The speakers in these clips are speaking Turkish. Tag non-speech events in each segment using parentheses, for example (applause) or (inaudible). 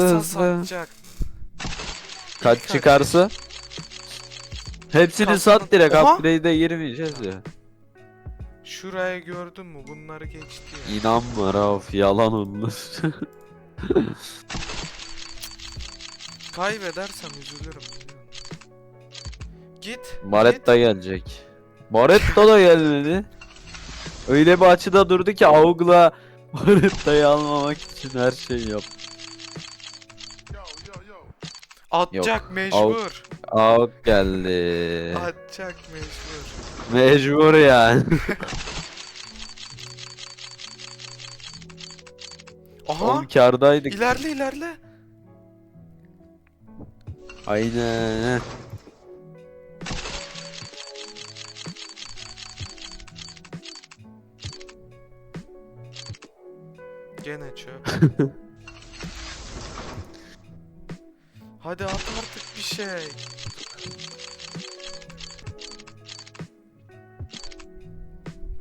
Hızlı. satacak. Kaç çıkarsa? Hepsini sat direkt Oha! upgrade'e girmeyeceğiz ya. Şuraya gördün mü? Bunları geçti ya. İnanma Rauf yalan onlar. Kaybedersem üzülürüm. musun? Git. Baretta gelecek. Baretta da gelmedi. Öyle bir açıda durdu ki Aug'la Baretta'yı almamak için her şeyi yap. Atacak mecbur. Aug geldi. Atacak mecbur. Mecbur yani. (laughs) Aha. Oğlum kardaydık. İlerle ilerle. Aynen. Gene çöp. (laughs) Hadi at artık bir şey.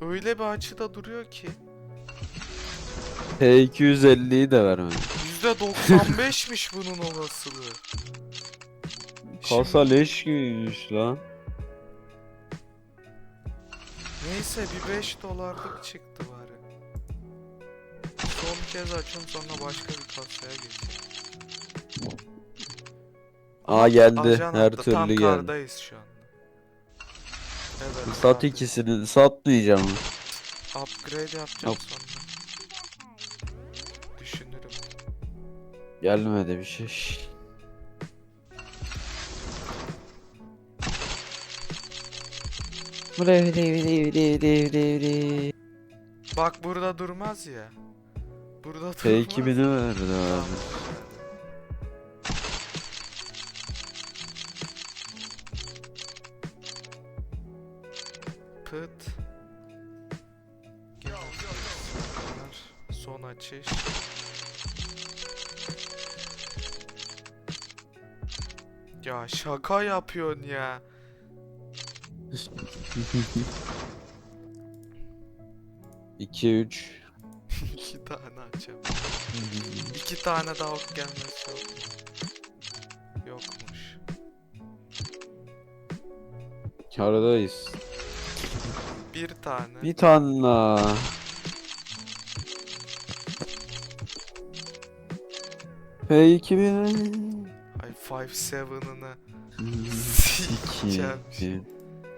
Öyle bir açıda duruyor ki. T250'yi de vermedi. %95'miş bunun olasılığı. Kasa leş gibiymiş lan. Neyse bir 5 dolarlık çıktı bari. Son kez açın sonra başka bir kasaya geçeyim. Aa geldi. Ajan Her attı, tam türlü geldi. kardayız şu anda. Evet. Sat karda. ikisini. Satmayacağım. Upgrade yapacağım Yap. sonra. Düşünürüm. Gelmedi bir şey. Bak burada durmaz ya. Burada durmaz. T2000'i verdi Tamam, abi. Pıt. Bunlar. Son açış. Ya şaka yapıyorsun ya. İki üç. (laughs) İki tane açacağım. İki tane daha ok gelmesi yok. Yokmuş. Kardayız. Bir tane. Bir tane daha. P2000. Ay 5-7'ını Sikiyim. sikeceğim.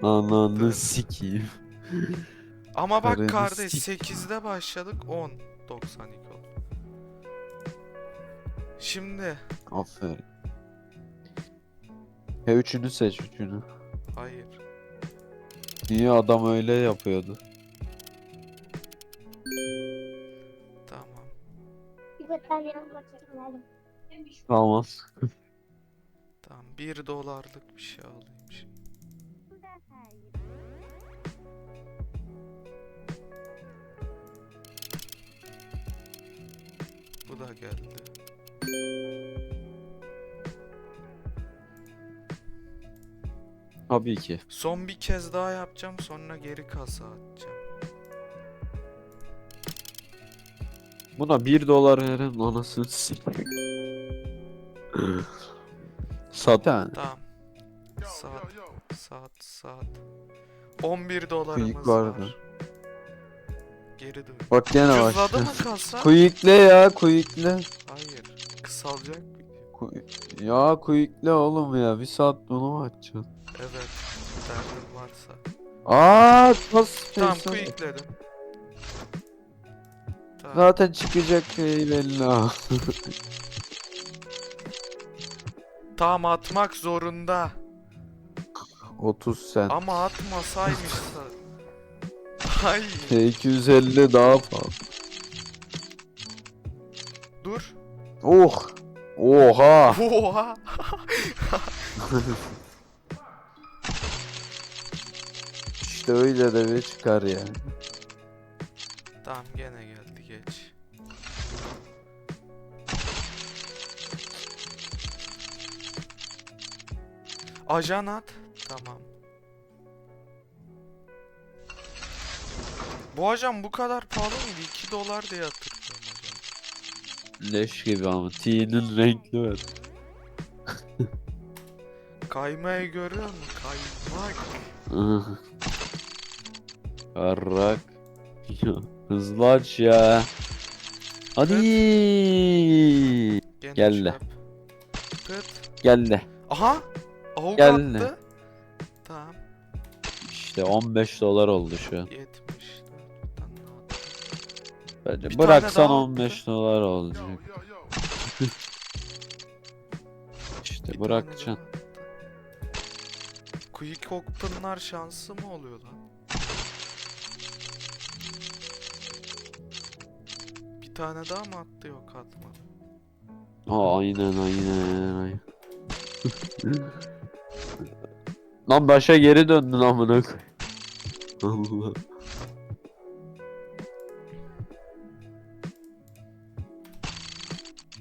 Ananı sikiyim. Ama bak Karını kardeş sik. 8'de başladık 10 92 oldu. Şimdi Aferin. He üçünü seç üçünü. hayır. Niye adam öyle yapıyordu? Tamam. Bir çekim Tamam. 1 dolarlık bir şey alayım şimdi. Bu da geldi. Tabii ki. Son bir kez daha yapacağım sonra geri kasa atacağım. Buna 1 dolar veren anasını sikeyim. Sat yani. Tamam. Saat, saat, saat. 11 dolarımız Kıyık var. vardı. Geri dön. Bak gene Cüzladı başladı. mı kasa? Kuyukle ya kuyukle. Hayır. Kısalacak ya kuyukle oğlum ya. Bir saat bunu mu açacaksın? Evet. Derdin varsa. Aa nasıl Tamam quickledim. Tamam. Zaten çıkacak şey belli. (laughs) Tamam atmak zorunda. 30 sen. Ama atmasaymışsa. Hayır. 250 daha fazla. Dur. Oh. Oha. Oha. (laughs) İşte öyle de bir çıkar yani. tamam gene geldi geç. Ajan at. Tamam. Bu ajan bu kadar pahalı mıydı? 2 dolar diye hatırlıyorum. Leş gibi ama. T'nin renkli var. (laughs) Kaymayı görüyor musun? Kaymak. Karrak. Ya, (laughs) Hızlı aç ya. Hadi. Gel de. Pıt. Gel de. Aha! Avuk Gel attı. Tamam. İşte 15 dolar oldu şu an. 70. Bence Bir tane bıraksan daha 15 dolar olacak. İşte bırakacaksın. Quick Open'lar şansı mı oluyor lan? Bir tane daha mı attı yok atmadı. Aa, aynen aynen aynen. Lan başa geri döndün amına koy. (laughs) Allah.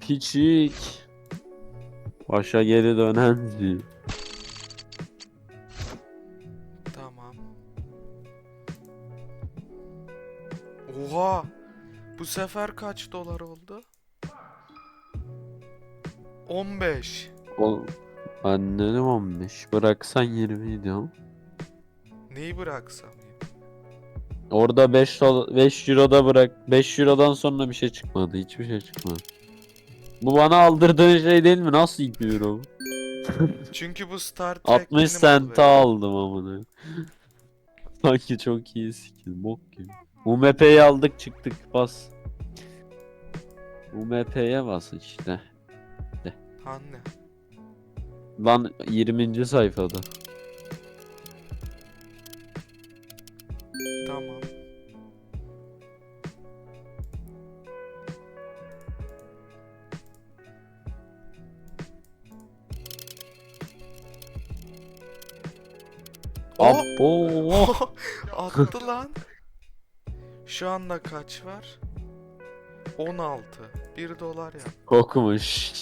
Piçik. Başa geri dönen zil. Tamam. Oha! Bu sefer kaç dolar oldu? 15. O ben dedim 15. Bıraksan 20 diyorum. Neyi bıraksam? Orada 5 dola- 5 euroda bırak. 5 eurodan sonra bir şey çıkmadı. Hiçbir şey çıkmadı. Bu bana aldırdığın şey değil mi? Nasıl 2 euro? Çünkü bu Star Trek 60 benim sente aldım amına. Sanki çok iyi skin. Bok gibi. UMP'yi aldık çıktık bas. UMP'ye bas işte. Anne. Lan 20. sayfada. Oh! Abo. (laughs) Attı lan. Şu anda kaç var? 16. 1 dolar ya. Kokmuş.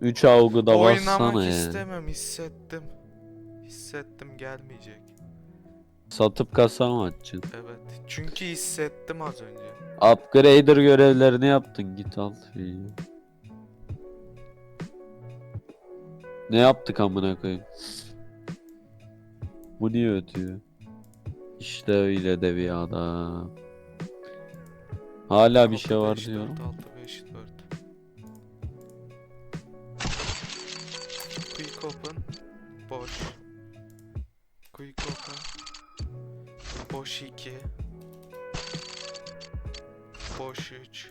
3 avgu da Oynamak bassana ya. istemem hissettim. Hissettim gelmeyecek. Satıp kasa mı açacaksın? Evet. Çünkü hissettim az önce. Upgrader görevlerini yaptın git al. şeyi. Ne yaptık amına koyayım? Bu niye ötüyor? İşte öyle de bir adam. Hala bir şey var 5, diyor. 4, 6, 5, 4. Quick open. Boş. Quick open. Boş 2. Boş 3.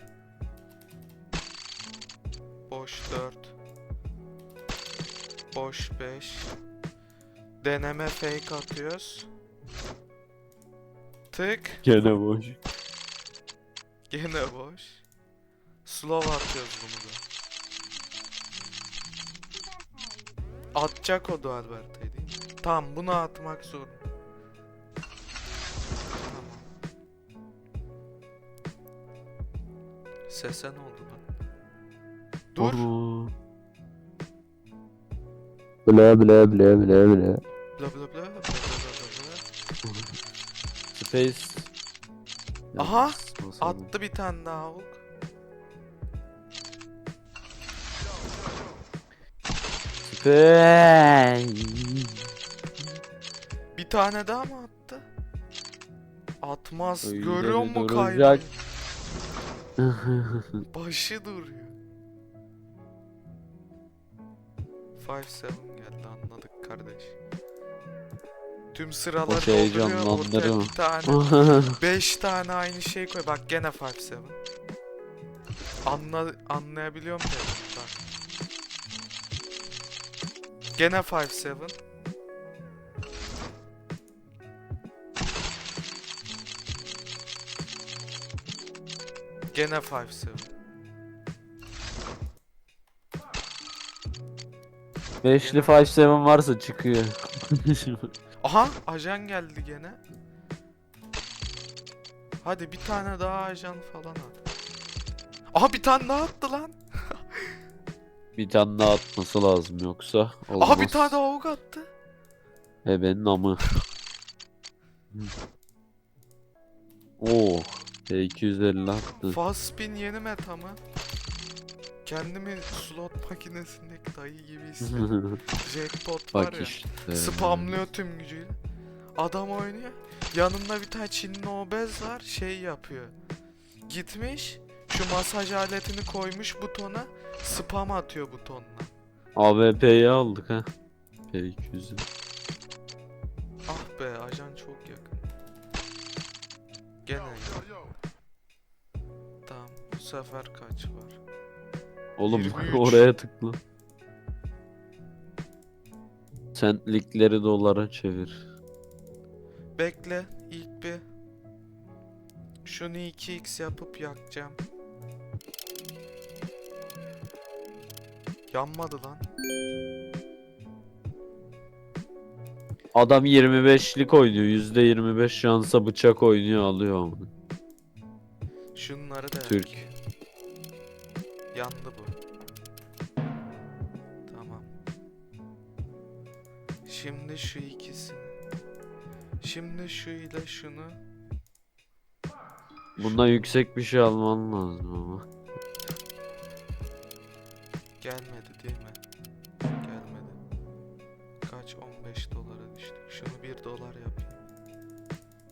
Boş 4. Boş 5. Deneme fake atıyoruz. Tık. Gene boş. Gene boş. Slow atıyoruz bunu da. Atacak o dual verteyi değil? Tamam bunu atmak zorunda. Tamam. Sese ne oldu lan? Dur. Bla bla bla bla bla. Bla bla bla bla bla bla bla. Space. Aha. Attı bir tane daha. Space. Bir tane daha mı attı? Atmaz. Öyle Görüyor musun duracak? Başı duruyor. 5-7 geldi anladık kardeş. Tüm sıraları Hoş dolduruyor ortaya bir tane (laughs) 5 tane aynı şey koy. Bak gene 5-7. Anla, anlayabiliyor musun? dedim Bak. Gene 5-7. Gene 5-7. Beşli 5-7 varsa çıkıyor. (laughs) Aha ajan geldi gene. Hadi bir tane daha ajan falan at. Aha bir tane daha attı lan. (laughs) bir tane daha atması lazım yoksa olmaz. Aha bir tane daha avuk attı. E benim amı. Oo. E, 250 attı. Fast spin yeni meta mı? Kendimi slot makinesindeki dayı gibi hissediyorum. (laughs) Jackpot var Bak ya. işte. Spamlıyor tüm gücüyle. Adam oynuyor. Yanında bir tane Çinli obez var. Şey yapıyor. Gitmiş. Şu masaj aletini koymuş butona. Spam atıyor butonla. AWP'yi aldık ha. P200'ü. Ah be ajan çok yakın. Gene. Tamam bu sefer kaç var? Oğlum 23. (laughs) oraya tıkla. Centlikleri dolara çevir. Bekle ilk bir şunu 2x yapıp yakacağım. Yanmadı lan. Adam 25'lik oynuyor. %25 şansa bıçak oynuyor alıyor ama. Şunları da Türk. Şimdi şu ikisini. Şimdi şu ile şunu. Bundan yüksek bir şey alman lazım ama. Gelmedi değil mi? Gelmedi. Kaç? 15 dolara düştük. Şunu 1 dolar yapayım.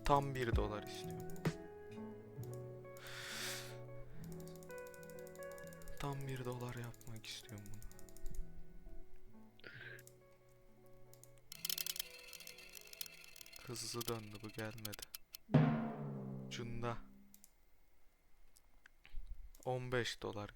Tam 1 dolar istiyorum. Tam 1 dolar yapmak istiyorum bunu. Hızlı döndü bu gelmedi. Cunda. 15 dolar